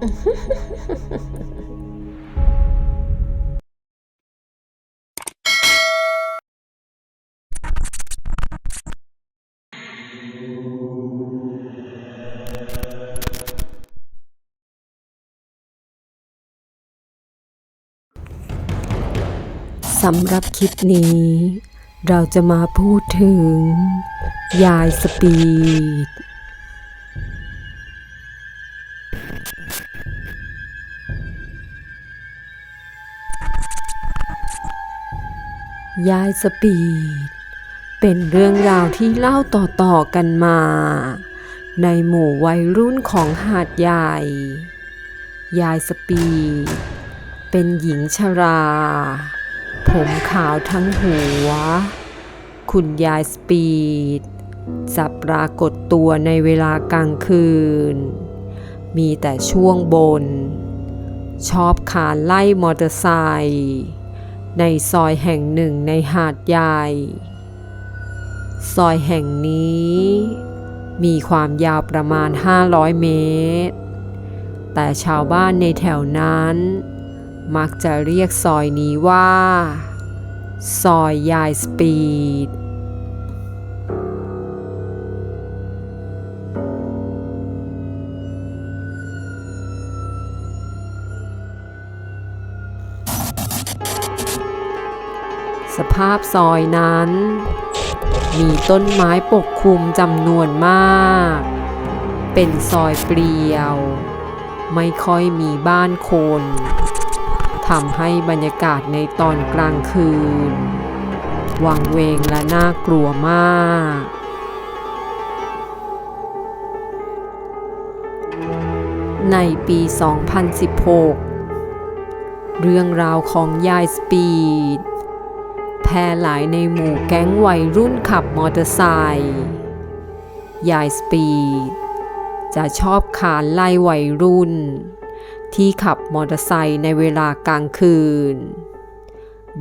สำหรับคลิปนี้ เราจะมาพูดถึง ยายสปีด ยายสปีด เป็นเรื่องราวที่เล่าต่อๆกันมา ในหมู่วัยรุ่นของหาดใหญ่ ยายสปีด เป็นหญิงชรา ผมขาวทั้งหัว คุณยายสปีด จะปรากฏตัวในเวลากลางคืน มีแต่ช่วงบน ชอบขานไล่มอเตอร์ไซค์ ในซอยแห่งหนึ่งในหาดใหญ่ ซอยแห่งนี้ มีความยาวประมาณ 500 เมตร แต่ชาวบ้านในแถวนั้น มักจะเรียกซอยนี้ว่า ซอยยายสปีด สภาพซอยนั้น มีต้นไม้ปกคลุมจำนวนมาก เป็นซอยเปลี่ยว ไม่ค่อยมีบ้านคนทำให้บรรยากาศในตอนกลางคืน วังเวงและน่ากลัวมาก ในปี 2016 เรื่องราวของยายสปีด พร่หลายในหมู่แก๊งวัยรุ่นขับมอเตอร์ไซค์ยายสปีดจะชอบขานไล่วัยรุ่น ที่ขับมอเตอร์ไซค์ในเวลากลางคืน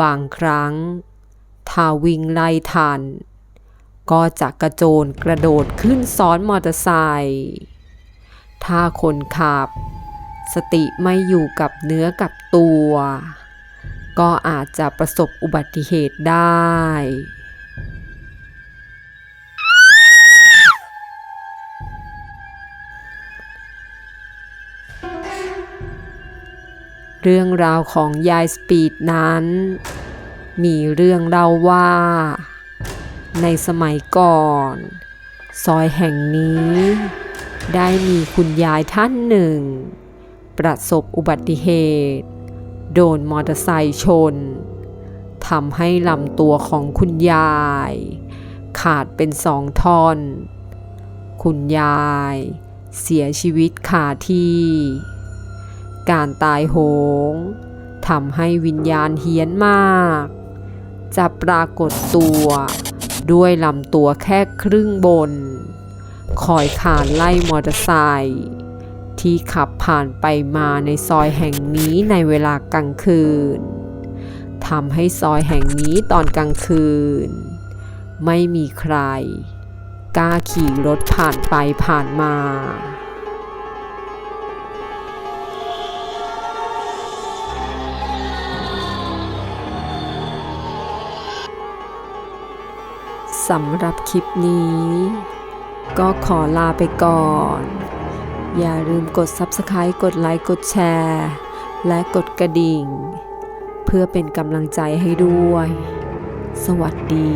บางครั้งถ้าวิ่งไล่ทัน ก็จะกระโจนกระโดดขึ้นซ้อนมอเตอร์ไซค์ถ้าคนขับ สติไม่อยู่กับเนื้อกับตัว ก็อาจจะประสบอุบัติเหตุได้ เรื่องราวของยายสปีดนั้น มีเรื่องเล่าว่า ในสมัยก่อน ซอยแห่งนี้ ได้มีคุณยายท่านหนึ่ง ประสบอุบัติเหตุ โดนมอเตอร์ไซค์ชนทำให้ลำตัวของคุณยาย ขาดเป็นสองท่อน คุณยาย เสียชีวิตคาที่ การตายโหงทำให้วิญญาณเฮี้ยนมาก จะปรากฏตัวด้วยลำตัวแค่ครึ่งบน คอยขานไล่มอเตอร์ไซค์ ที่ขับผ่านไปมาในซอยแห่งนี้ในเวลากลางคืนทำให้ซอยแห่งนี้ตอนกลางคืน ไม่มีใคร กล้าขี่รถผ่านไปผ่านมา สำหรับคลิปนี้ ก็ขอลาไปก่อน อย่าลืมกด Subscribe กดไลค์กดแชร์ และกดกระดิ่ง เพื่อเป็นกำลังใจให้ด้วย สวัสดี